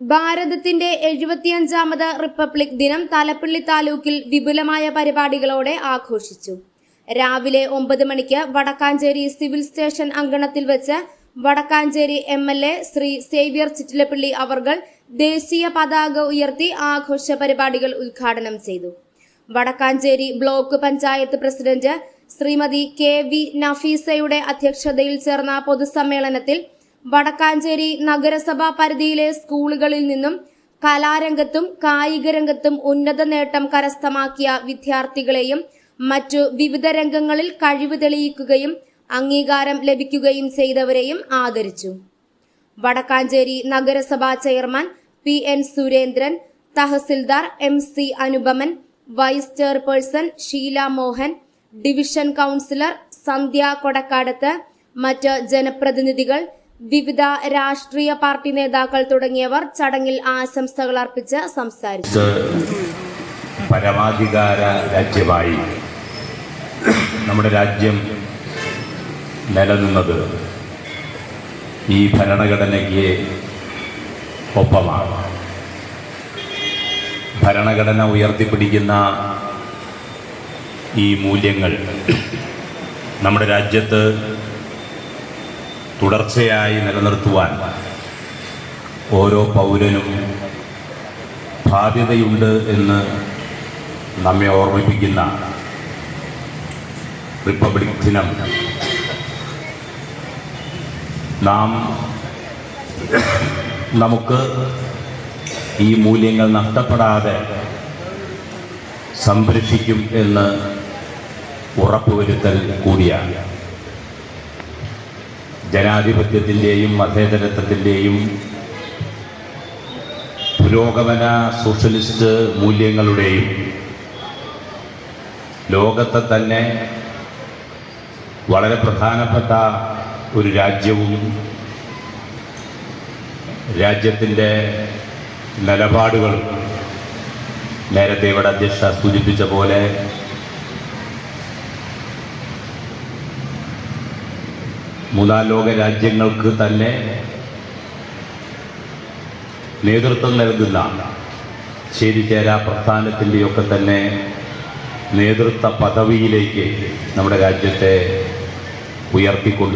ഭാരതത്തിന്റെ എഴുപത്തിയഞ്ചാമത് റിപ്പബ്ലിക് ദിനം തലപ്പള്ളി താലൂക്കിൽ വിപുലമായ പരിപാടികളോടെ ആഘോഷിച്ചു. രാവിലെ ഒമ്പത് മണിക്ക് വടക്കാഞ്ചേരി സിവിൽ സ്റ്റേഷൻ അങ്കണത്തിൽ വെച്ച് Vadakkanchery M L A Shri Xavier Chittilappilly അവർകൾ ദേശീയ പതാക ഉയർത്തി ആഘോഷ പരിപാടികൾ ഉദ്ഘാടനം ചെയ്തു. Vadakkanchery block panchayat president Shrimati K V നഫീസയുടെ അധ്യക്ഷതയിൽ ചേർന്ന പൊതുസമ്മേളനത്തിൽ വടക്കാഞ്ചേരി നഗരസഭാ പരിധിയിലെ സ്കൂളുകളിൽ നിന്നും കലാരംഗത്തും കായിക രംഗത്തും ഉന്നത നേട്ടം കരസ്ഥമാക്കിയ വിദ്യാർത്ഥികളെയും മറ്റു വിവിധ രംഗങ്ങളിൽ കഴിവ് തെളിയിക്കുകയും അംഗീകാരം ലഭിക്കുകയും ചെയ്തവരെയും ആദരിച്ചു. വടക്കാഞ്ചേരി നഗരസഭാ chairman P N Surendran tahsildar M C Anupaman vice chairperson Sheela Mohan division councillor Sandhya Kodakkadath മറ്റ് ജനപ്രതിനിധികൾ വിവിധ രാഷ്ട്രീയ പാർട്ടി നേതാക്കൾ തുടങ്ങിയവർ ചടങ്ങിൽ ആശംസകൾ അർപ്പിച്ച് സംസാരിച്ചു. പരമാധികാര രാജ്യമായി നമ്മുടെ രാജ്യം നിലനിന്നത് ഈ ഭരണഘടനയ്ക്ക് ഒപ്പമാണ്. ഭരണഘടന ഉയർത്തിപ്പിടിക്കുന്ന ഈ മൂല്യങ്ങൾ നമ്മുടെ രാജ്യത്ത് തുടർച്ചയായി നിലനിർത്തുവാൻ ഓരോ പൗരനും ബാധ്യതയുണ്ട് എന്ന് നമ്മെ ഓർമ്മിപ്പിക്കുന്ന റിപ്പബ്ലിക് ദിനം. നാം നമുക്ക് ഈ മൂല്യങ്ങൾ നഷ്ടപ്പെടാതെ സംരക്ഷിക്കും എന്ന് ഉറപ്പുവരുത്തൽ കൂടിയാണ്. ജനാധിപത്യത്തിന്റെയും മതേതരത്വത്തിന്റെയും പുരോഗമന സോഷ്യലിസ്റ്റ് മൂല്യങ്ങളുടെയും ലോകത്തെ തന്നെ വളരെ പ്രധാനപ്പെട്ട ഒരു രാജ്യവും രാജ്യത്തിന്റെ നിലപാടുകളും നേരത്തെ ഇവിടെ അധ്യക്ഷ സൂചിപ്പിച്ച പോലെ മൂന്നാം ലോക രാജ്യങ്ങൾക്ക് തന്നെ നേതൃത്വം നൽകുന്ന ചേരിചേര പ്രസ്ഥാനത്തിന്റെയൊക്കെ തന്നെ നേതൃത്വ പദവിയിലേക്ക് നമ്മുടെ രാജ്യത്തെ ഉയർത്തിക്കൊണ്ടു